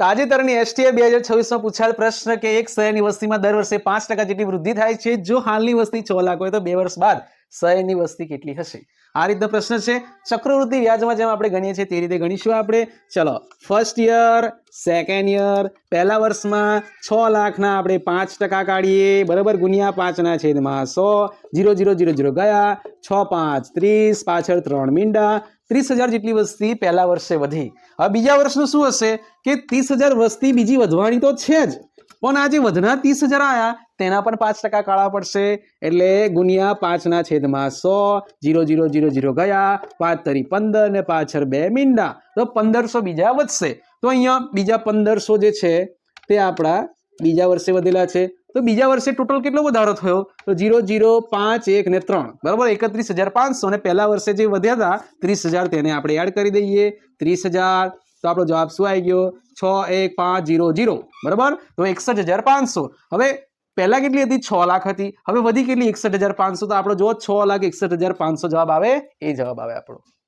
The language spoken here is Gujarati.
તાજેતરની એસટીએ બે હજાર છવ્વીસમાં પૂછાયેલ પ્રશ્ન કે એક શહેરની વસ્તીમાં દર વર્ષે પાંચ ટકા જેટલી વૃદ્ધિ થાય છે, જો હાલની વસ્તી છ લાખ હોય તો બે વર્ષ બાદ શહેરની વસ્તી કેટલી હશે? આ રીતનો પ્રશ્ન છે. ચક્રવૃદ્ધિ વ્યાજમાં જેમ આપણે ગણીએ છીએ તે રીતે ગણીશું આપણે. ચલો ફર્સ્ટ યર સેકન્ડ યર પહેલા વર્ષમાં છ લાખના આપણે પાંચ ટકા કાઢીએ. બરાબર, ગુણ્યા પાંચના છેદમાં સો. જીરો જીરો જીરો જીરો ગયા. છ, પાંચ, ત્રીસ. પાછળ ત્રણ મીંડા. ત્રીસ હજાર જેટલી વસ્તી પહેલા વર્ષે વધી. હવે બીજા વર્ષનું શું હશે? કે ત્રીસ હજાર વસ્તી બીજી વધવાની તો છે જ. પણ આ જે વધનાર ત્રીસ હજાર આવ્યા તેના પણ પાંચ ટકા કાઢવા પડશે. એટલે ગુણ્યા પાંચના છેદમાં સો, જીરો જીરો જીરો જીરો ગયા, પાંચ તરી પંદર ને પાછળ બે મીંડા. તો પંદરસો બીજા વધશે. તો અહીંયા બીજા પંદરસો જે છે, તે આપણા બીજા વર્ષે વધેલા છે. તો બીજા વર્ષે ટોટલ કેટલો વધારો થયો? તો જીરો જીરો, પાંચ, એક ને ત્રણ. બરાબર? એકત્રીસ હજાર પાંચસો. અને પહેલા વર્ષે જે વધ્યા હતા, ત્રીસ હજાર તેને આપણે એડ કરી દઈએ. ત્રીસ હજાર તો આપણો જવાબ શું આવી ગયો? છ, એક, પાંચ, જીરો જીરો. બરાબર? તો એકસઠ હજાર પાંચસો. હવે પહેલા કેટલી હતી? છ લાખ હતી. હવે વધી કેટલી? એકસઠ હજાર પાંચસો. તો આપણો જો છ લાખ એકસઠ હજાર પાંચસો જવાબ આવે. એ જવાબ આવે આપણો.